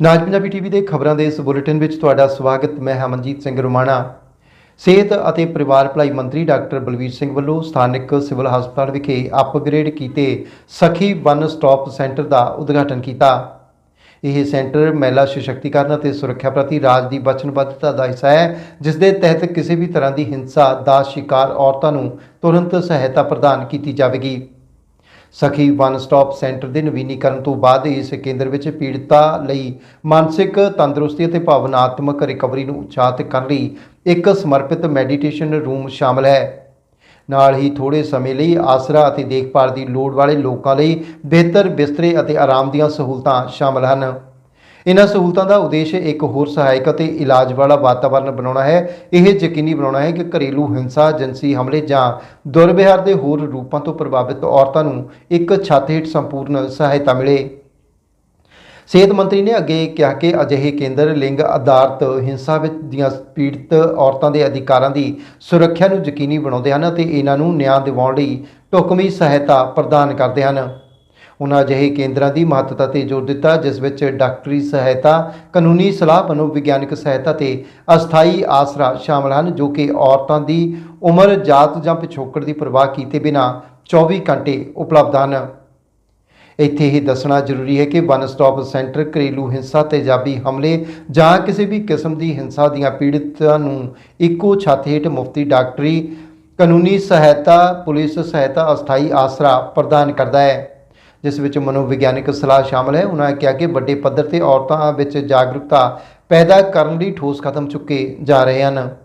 ਨਾਜ Punjabi TV ਦੇ ਖਬਰਾਂ ਦੇ ਇਸ ਬੁਲੇਟਿਨ ਵਿੱਚ ਤੁਹਾਡਾ ਸਵਾਗਤ। ਮੈਂ ਹਮਨਜੀਤ ਸਿੰਘ ਰੁਮਾਣਾ। ਸਿਹਤ ਅਤੇ ਪਰਿਵਾਰ ਭਲਾਈ ਮੰਤਰੀ ਡਾਕਟਰ ਬਲਵੀਰ ਸਿੰਘ ਵੱਲੋਂ ਸਥਾਨਕ ਸਿਵਲ ਹਸਪਤਾਲ ਵਿਖੇ ਅਪਗ੍ਰੇਡ ਕੀਤੇ ਸਖੀ ਵਨ ਸਟਾਪ ਸੈਂਟਰ ਦਾ ਉਦਘਾਟਨ ਕੀਤਾ। ਇਹ ਸੈਂਟਰ ਮਹਿਲਾ ਸਸ਼ਕਤੀਕਰਨ ਅਤੇ ਸੁਰੱਖਿਆ ਪ੍ਰਤੀ ਰਾਜ ਦੀ ਵਚਨਬੱਧਤਾ ਦਾ ਹਿੱਸਾ ਹੈ ਜਿਸ ਦੇ ਤਹਿਤ ਕਿਸੇ ਵੀ ਤਰ੍ਹਾਂ ਦੀ ਹਿੰਸਾ ਦਾ ਸ਼ਿਕਾਰ ਔਰਤਾਂ ਨੂੰ ਤੁਰੰਤ ਸਹਾਇਤਾ ਪ੍ਰਦਾਨ ਕੀਤੀ ਜਾਵੇਗੀ। ਸਖੀ ਵਨ ਸਟਾਪ ਸੈਂਟਰ ਦੇ ਨਵੀਨੀਕਰਨ ਤੋਂ ਬਾਅਦ ਇਸ ਕੇਂਦਰ ਵਿੱਚ ਪੀੜਤਾ ਲਈ ਮਾਨਸਿਕ ਤੰਦਰੁਸਤੀ ਅਤੇ ਭਾਵਨਾਤਮਕ ਰਿਕਵਰੀ ਨੂੰ ਉਤਸ਼ਾਹਿਤ ਕਰਨ ਲਈ ਇੱਕ ਸਮਰਪਿਤ ਮੈਡੀਟੇਸ਼ਨ ਰੂਮ ਸ਼ਾਮਲ ਹੈ। ਨਾਲ ਹੀ ਥੋੜੇ ਸਮੇਂ ਲਈ ਆਸਰਾ ਅਤੇ ਦੇਖਭਾਲ ਦੀ ਲੋੜ ਵਾਲੇ ਲੋਕਾਂ ਲਈ ਬਿਹਤਰ ਬਿਸਤਰੇ ਅਤੇ ਆਰਾਮ ਦੀਆਂ ਸਹੂਲਤਾਂ ਸ਼ਾਮਲ ਹਨ। ਇਨ੍ਹਾਂ ਸਹੂਲਤਾਂ ਦਾ ਉਦੇਸ਼ ਇੱਕ ਹੋਰ ਸਹਾਇਕ ਅਤੇ ਇਲਾਜ ਵਾਲਾ ਵਾਤਾਵਰਣ ਬਣਾਉਣਾ ਹੈ। ਇਹ ਯਕੀਨੀ ਬਣਾਉਣਾ ਹੈ ਕਿ ਘਰੇਲੂ ਹਿੰਸਾ, ਜਿਨਸੀ ਹਮਲੇ ਜਾਂ ਦੁਰਵਿਹਾਰ ਦੇ ਹੋਰ ਰੂਪਾਂ ਤੋਂ ਪ੍ਰਭਾਵਿਤ ਔਰਤਾਂ ਨੂੰ ਇੱਕ ਛੱਤ ਹੇਠ ਸੰਪੂਰਨ ਸਹਾਇਤਾ ਮਿਲੇ। ਸਿਹਤ ਮੰਤਰੀ ਨੇ ਅੱਗੇ ਕਿਹਾ ਕਿ ਅਜਿਹੇ ਕੇਂਦਰ ਲਿੰਗ ਆਧਾਰਿਤ ਹਿੰਸਾ ਵਿੱਚ ਦੀਆਂ ਪੀੜਤ ਔਰਤਾਂ ਦੇ ਅਧਿਕਾਰਾਂ ਦੀ ਸੁਰੱਖਿਆ ਨੂੰ ਯਕੀਨੀ ਬਣਾਉਂਦੇ ਹਨ ਅਤੇ ਇਹਨਾਂ ਨੂੰ ਨਿਆਂ ਦਿਵਾਉਣ ਲਈ ਢੁਕਵੀਂ ਸਹਾਇਤਾ ਪ੍ਰਦਾਨ ਕਰਦੇ ਹਨ। ਉਹਨਾਂ ਅਜਿਹੇ ਕੇਂਦਰਾਂ ਦੀ ਮਹੱਤਤਾ ਤੇ ਜ਼ੋਰ ਦਿੱਤਾ, ਜਿਸ ਵਿੱਚ ਡਾਕਟਰੀ ਸਹਾਇਤਾ, ਕਾਨੂੰਨੀ ਸਲਾਹ ਮਨੋਵਿਗਿਆਨਕ ਸਹਾਇਤਾ ਤੇ ਅਸਥਾਈ ਆਸਰਾ ਸ਼ਾਮਲ ਹਨ, ਜੋ ਕਿ ਔਰਤਾਂ ਦੀ ਉਮਰ, ਜਾਤ ਜਾਂ ਪਿਛੋਕੜ ਦੀ ਪਰਵਾਹ ਕੀਤੇ ਬਿਨਾਂ 24 ਘੰਟੇ ਉਪਲਬਧ ਹਨ। ਇੱਥੇ ਇਹ ਦੱਸਣਾ ਜ਼ਰੂਰੀ ਹੈ ਕਿ ਵਨ ਸਟਾਪ ਸੈਂਟਰ ਘਰੇਲੂ ਹਿੰਸਾ, ਤੇਜ਼ਾਬੀ ਹਮਲੇ ਜਾਂ ਕਿਸੇ ਵੀ ਕਿਸਮ ਦੀ ਹਿੰਸਾ ਦੀਆਂ ਪੀੜਤਾਂ ਨੂੰ ਇੱਕੋ ਛੱਤ ਹੇਠ ਮੁਫਤੀ ਡਾਕਟਰੀ, ਕਾਨੂੰਨੀ ਸਹਾਇਤਾ, ਪੁਲਿਸ ਸਹਾਇਤਾ, ਅਸਥਾਈ ਆਸਰਾ ਪ੍ਰਦਾਨ ਕਰਦਾ ਹੈ। ਜਿਸ ਵਿੱਚ ਮਨੋਵਿਗਿਆਨਕ ਸਲਾਹ ਸ਼ਾਮਲ ਹੈ। ਉਹਨਾਂ ਕਿਹਾ ਕਿ ਵੱਡੇ ਪੱਧਰ ਤੇ ਔਰਤਾਂ ਵਿੱਚ ਜਾਗਰੂਕਤਾ ਪੈਦਾ ਕਰਨ ਲਈ ਠੋਸ ਕਦਮ ਚੁੱਕੇ ਜਾ ਰਹੇ ਹਨ।